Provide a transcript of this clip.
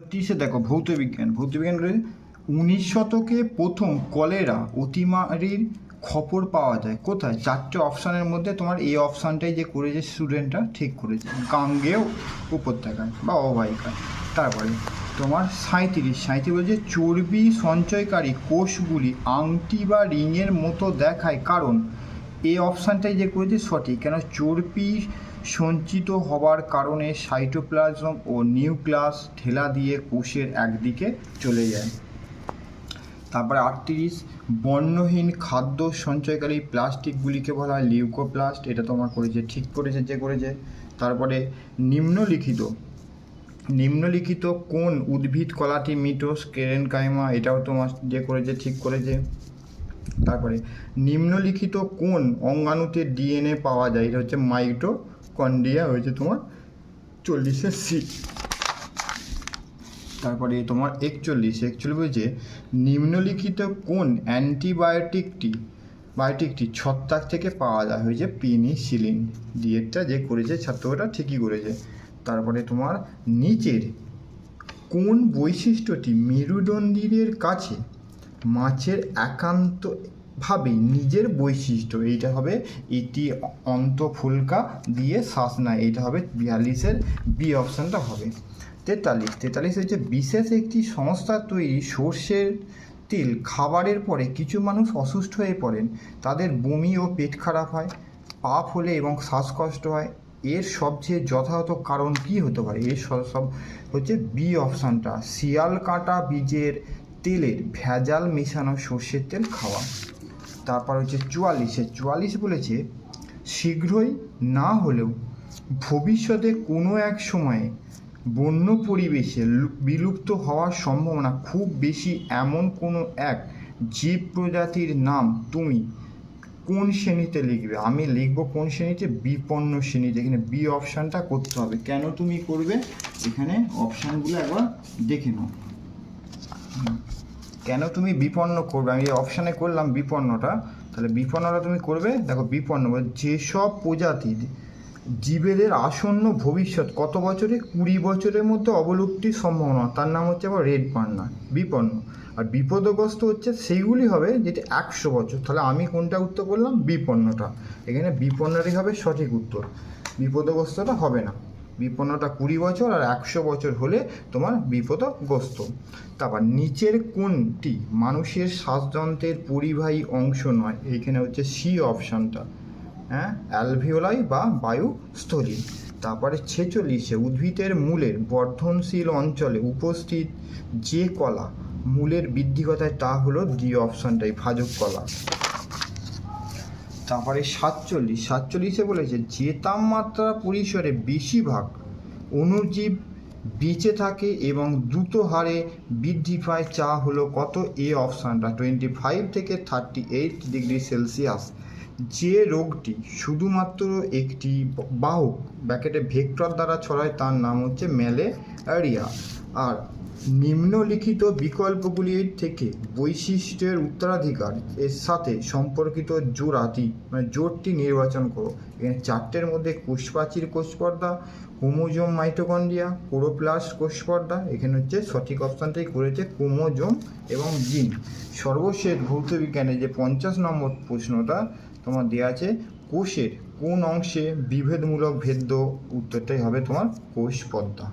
তিরিশে দেখো, ভৌত বিজ্ঞান। ভৌত বিজ্ঞান উনিশ শতকে প্রথম কলেরা অতিমারির খবর পাওয়া যায়। কোথায়? চারটে অপশানের মধ্যে তোমার এই অপশানটাই যে করেছে স্টুডেন্টরা, ঠিক করেছে। গাঙ্গেয় উপত্যকায় বা অববাহিকায় তারপরে তোমার সাঁইত্রিশ। সাঁইত্রিশ বলছে চর্বি সঞ্চয়কারী কোষগুলি আংটি বা রিংয়ের মতো দেখায়। কারণ এই অপশানটাই যে করেছে সঠিক। কেন? চর্বি সঞ্চিত হওয়ার কারণে সাইটোপ্লাজম ও নিউক্লাস ঠেলা দিয়ে কোষের একদিকে চলে যায়। তারপরে আটত্রিশ, বর্ণহীন খাদ্য সঞ্চয়কারী প্লাস্টিকগুলিকে বলা হয় লিউকোপ্লাস্ট এটা তোমার করেছে, ঠিক করেছে, যে করেছে। তারপরে নিম্নলিখিত নিম্নলিখিত কোন উদ্ভিদ, কলাটি, মিটোস, কেরেনকাইমা, এটাও তোমার যে করেছে, ঠিক করেছে। তারপরে নিম্নলিখিত কোন অঙ্গাণুতে ডিএনএ পাওয়া যায়, এটা হচ্ছে মাইটোকন্ড্রিয়া হয়েছে তোমার চল্লিশে সি তারপরে তোমার একচল্লিশ। একচল্লিশ বলছে, নিম্নলিখিত কোন অ্যান্টিবায়োটিকটি, বায়োটিকটি ছত্রাক থেকে পাওয়া যায়? হয়েছে পেনিসিলিন। ডিএটটা যে করেছে ছাত্রটা ঠিকই করেছে। তারপরে তোমার নিচের কোন বৈশিষ্ট্যটি মেরুদণ্ডীদের কাছে মাছের একান্তভাবে নিজের বৈশিষ্ট্য, এইটা হবে এটি অন্তফুলকা দিয়ে শ্বাস নেয়, এইটা হবে বিয়াল্লিশের বি অপশানটা হবে। তেতাল্লিশ তেতাল্লিশ হচ্ছে বিশেষ একটি সংস্থা তৈরি সর্ষের তেল, খাবারের পরে কিছু মানুষ অসুস্থ হয়ে পড়েন, তাদের বমি ও পেট খারাপ হয়, পা ফোলে এবং শ্বাসকষ্ট হয়, এর সবচেয়ে যথাযথ কারণ কি হতে পারে? এর সব হচ্ছে বি অপশানটা শিয়াল কাঁটা বীজের তেলের ভেজাল মেশানো সর্ষের তেল খাওয়া। তারপর হচ্ছে চুয়াল্লিশে চুয়াল্লিশ বলেছে, শীঘ্রই না হলেও ভবিষ্যতে কোনো এক সময়ে বন্য পরিবেশে বিলুপ্ত হওয়ার সম্ভাবনা খুব বেশি এমন কোনো এক জীব প্রজাতির নাম তুমি কোন শ্রেণীতে লিখবে? আমি লিখব কোন শ্রেণীতে? বিপন্ন শ্রেণীতে। এখানে বি অপশানটা করতে হবে। কেন তুমি করবে? এখানে অপশানগুলো একবার দেখে নাও। কেন তুমি বিপন্ন করবে? আমি অপশানে করলাম বিপন্নটা। তাহলে বিপন্নটা তুমি করবে? দেখো, বিপন্ন যেসব প্রজাতির জীবেদের আসন্ন ভবিষ্যৎ, কত বছরে? কুড়ি বছরের মধ্যে অবলুপ্তির সম্ভাবনা। তার নাম হচ্ছে আবার রেড পান্না বিপন্ন। আর বিপদগ্রস্ত হচ্ছে সেইগুলি হবে যেটা একশো বছর। তাহলে আমি কোনটা উত্তর করলাম? বিপন্নটা। এখানে বিপন্নটাই হবে সঠিক উত্তর। বিপদগ্রস্তটা হবে না। বিপন্নটা কুড়ি বছর আর একশো বছর হলে তোমার বিপদগ্রস্ত তারপর নিচের কোনটি মানুষের শ্বাসযন্ত্রের পরিবাহী অংশ নয়। এইখানে হচ্ছে সি অপশানটা। হ্যাঁ? অ্যালভিওলাই বা বায়ুস্থলী তারপরে ছেচল্লিশে উদ্ভিদের মূলের বর্ধনশীল অঞ্চলে উপস্থিত যে কলা মূলের বৃদ্ধি কথায় তা হলো ডি অপশানটাই ভাজক কলা। তারপরে সাতচল্লিশ। সাতচল্লিশে বলেছে, যে তাপমাত্রা পরিসরে বেশিরভাগ অণুজীব বেঁচে থাকে এবং দ্রুত হারে বৃদ্ধি পায় চা হলো কত? এ অপশানটা টোয়েন্টি ফাইভ থেকে থার্টি এইট ডিগ্রি সেলসিয়াস যে রোগটি শুধুমাত্র একটি বাহক ব্যাকেটে ভেক্টর দ্বারা ছড়ায়, তার নাম হচ্ছে ম্যালেরিয়া আর নিম্নলিখিত বিকল্পগুলির থেকে বৈশিষ্ট্যের উত্তরাধিকার এর সাথে সম্পর্কিত জোড়াটি মানে জোটটি নির্বাচন করো। এখানে চারটের মধ্যে কোষপ্রাচীর কোষপর্দা, ক্রোমোজোম মাইটোকন্ড্রিয়া, কোরোপ্লাস্ট কোষপর্দা, এখানে হচ্ছে সঠিক অপশানটাই করেছে ক্রোমোজোম এবং জিন। সর্বশেষ ভৌত বিজ্ঞানে যে পঞ্চাশ নম্বর প্রশ্নটা তোমার দেওয়া আছে, কোষের কোন অংশে বিভেদমূলক ভেদ্য উত্তরটাই হবে তোমার কোষ পদ্মা